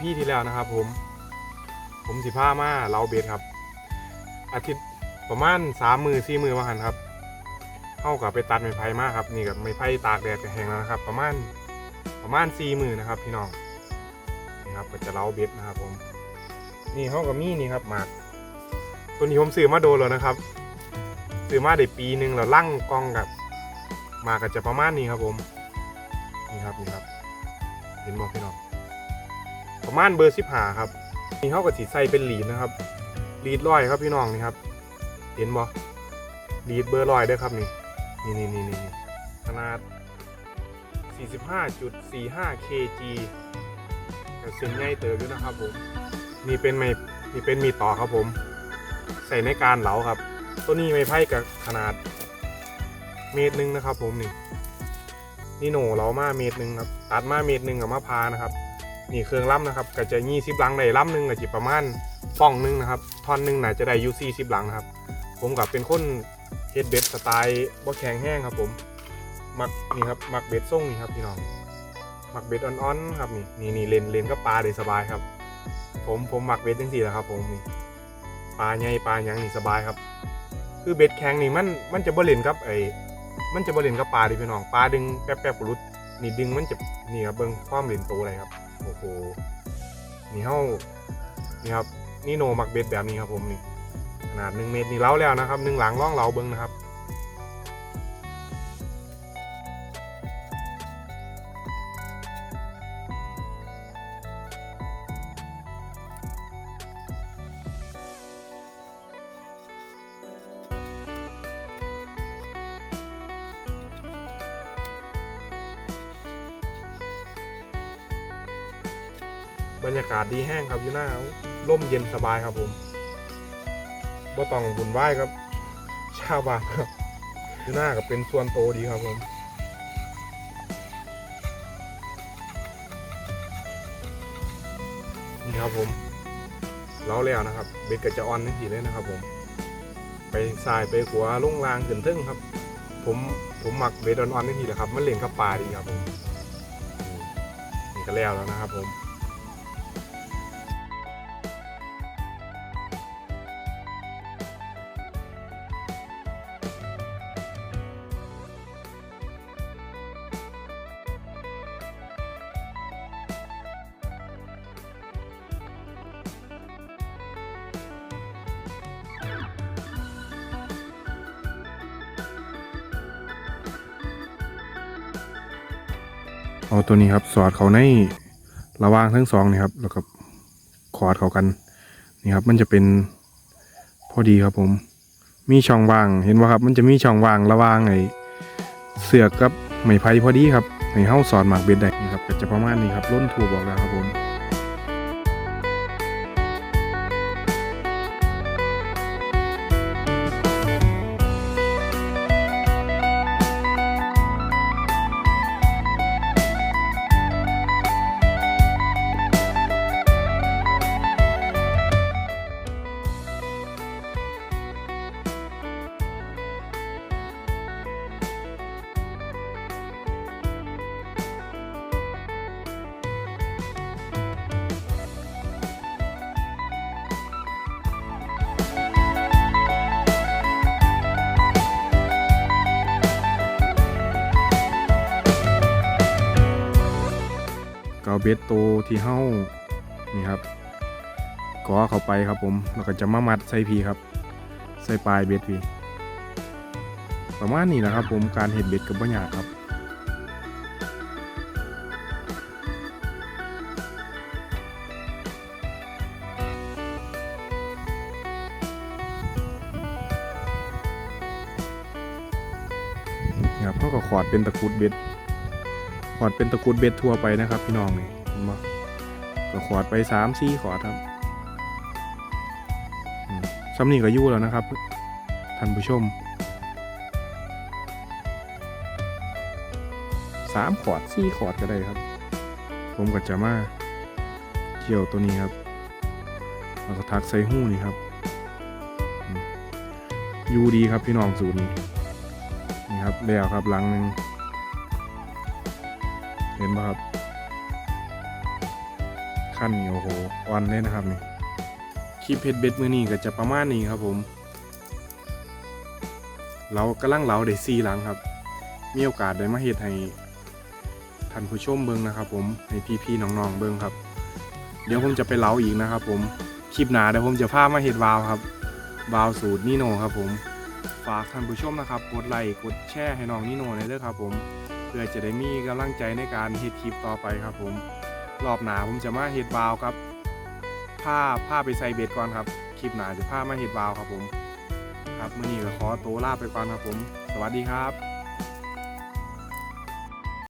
พีที่แล้วนะครับ ผม ผมสิผ้ามาเราเบสครับ อาทิตย์ประมาณสามมือสี่มือว่าหันครับเข้ากับไปตัดไม้ไผ่มาครับ นี่กับไม้ไผ่ตากแดดกับแห้งแล้วนะครับ ประมาณประมาณสี่มือนะครับ พี่น้องนี่ครับก็จะเล้าเบสนะครับ ผม นี่เข้ากับมีนี่ครับหมากตัวนี้ผมซื้อมาโดนแล้วนะครับซื้อมาได้ปีหนึ่งแล้วลั่งกองกับหมากก็จะประมาณนี้ครับผมนี่ครับนี่ครับเห็นบอกพี่น้อง ประมาณเบอร์สิบห้าครับนี่เขากับสีใส่เป็นหลีดนะครับหลีดร้อยครับพี่น้องนี่ครับ เห็นบ่ลีดเบอร์ร้อยด้วยครับนี่นี่นี่นี่นี่ขนาด 45.45 kg แต่เส้นใหญ่เติบอยู่นะครับผมนี่เป็นไม้นี่เป็นมีต่อครับผม ใส่ในการเหลาครับ ตัวนี้ไม้ไผ่กับขนาดเมตรหนึ่งนะครับผมนี่นี่โหนเรามาเมตรหนึ่งครับ ตัดมาเมตรหนึ่งกับมะพร้าวนะครับ นี่เครื่องล่ำนะครับก็จะยี่สิบลังได้ล่ำหนึ่งก็จะประมาณป่องหนึ่งนะครับท่อนหนึ่งน่าจะได้ยูสี่สิบลังนะครับ ผมกับเป็นคนเฮ็ดเบ็ดสไตล์บ่แข็งแห้งครับผมมักนี่ครับมักเบ็ดส่งนี่ครับพี่น้องมักเบ็ดอ่อนๆครับนี่นี่นี่เลนเลนก็ปลาได้สบายครับ ผมผมมักเบ็ดจังสี่แหละครับ ผมนี่ปลาใหญ่ปลาหยังนี่สบายครับ คือเบ็ดแข็งนี่มันมันจะบ่เล่นกับไอ้มันจะบ่เล่นกับปลาดิพี่น้องปลาดึงแป๊บๆก็หลุด นี่ดึงมันจะนี่ครับเบิ้งความเล่นโตเลยครับโอ้โหนี่เฮานี่ครับนี่โนมักเบ็ดแบบนี้ครับผมนี่ขนาดหนึ่งเมตรนี่เล้าแล้วนะครับหนึ่งหลังร่องเล้าเบิ้งนะครับ บรรยากาศดีแห้งครับอยู่หน้าร่มเย็นสบายครับผมบ่ต้องบุญไหว้ครับ ชาวบ้านครับอยู่หน้ากับเป็นส่วนโตดีครับผมนี่ครับผมเล้าแล้วนะครับ เบ็ดก็จะออนทันทีเลยนะครับ ผม ไปสายไปขัวลงรางขึ้นทึ่งครับ ผมผมหมักเบ็ดออนๆทันทีเลยครับ มันเล่นกับปลาดีครับผมนี่ก็แล้วแล้วนะครับผม เอาตัวนี้ครับ สอดเขาในระว่างทั้งสองนี่ครับแล้วก็ขอดเขากันนี่ครับ มันจะเป็นพอดีครับผม มีช่องว่างเห็นว่าครับ มันจะมีช่องว่างระว่างไอ้เสือกกับไม้ไผ่พอดีครับให้เฮาสอดหมากเบ็ดได้นี่ครับก็จะประมาณนี้ครับล้นถูกบอกแล้วครับผม เอาเบ็ดโตที่เฮ้านี่ครับก่อเข้าไปครับผมแล้วก็จะมามัดใส่พีครับ ใส่ปลายเบ็ดพีประมาณนี้แหละครับ ผมการเห็ดเบ็ดกับบัญญากครับนะครับเขาก็ขอดเป็นตะกุดเบ็ด ขอดเป็นตะกรุดเบ็ดทัวไปนะครับ พี่น้องนี่เห็นบ่ก็ขอดไปสามสี่ขอดครับซ้ำนี่ก็ยู่แล้วนะครับท่านผู้ชมสามขอดสี่ขอดก็ได้ครับ ผมก็จะมาเกี่ยวตัวนี้ครับแล้วก็ทักใส่หู้นี่ครับยูดีครับพี่น้องสูตรนี้นี่ครับแล้วครับหลังหนึ่ง ห็นป่ะครับขคันนี่โอ้โหอ่อนเลยนะครับนี่คลิปเฮ็ดเบ็ดมือนี้ก็จะประมาณนี้ครับผม เรากำลังเหลาได้ซีหลังครับ มีโอกาสได้มาเฮ็ดให้ท่านผู้ชมเบิ่งนะครับ ผมให้พี่ๆน้องๆเบิ่งครับ เดี๋ยวผมจะไปเหลาอีกนะครับ ผมคลิปหนาเดี๋ยวผมจะพามาเฮ็ดวาวครับวาวสูตรนิโนครับผม ฝากท่านผู้ชมนะครับกดไลค์กดแชร์ให้น้องนิโนหน่อยเด้อครับผม พื่อจะได้มีกำลังใจในการเฮ็ดคลิปต่อไปครับผมรอบหน้าผมจะมาเฮ็ดบาวครับผ้าผ้าไปใส่เบ็ดก่อนครับคลิปหน้าจะผ้ามาเฮ็ดบาวครับผม ครับมื้อนี้ก็ขอตัวลาไปก่อนครับผม สวัสดีครับ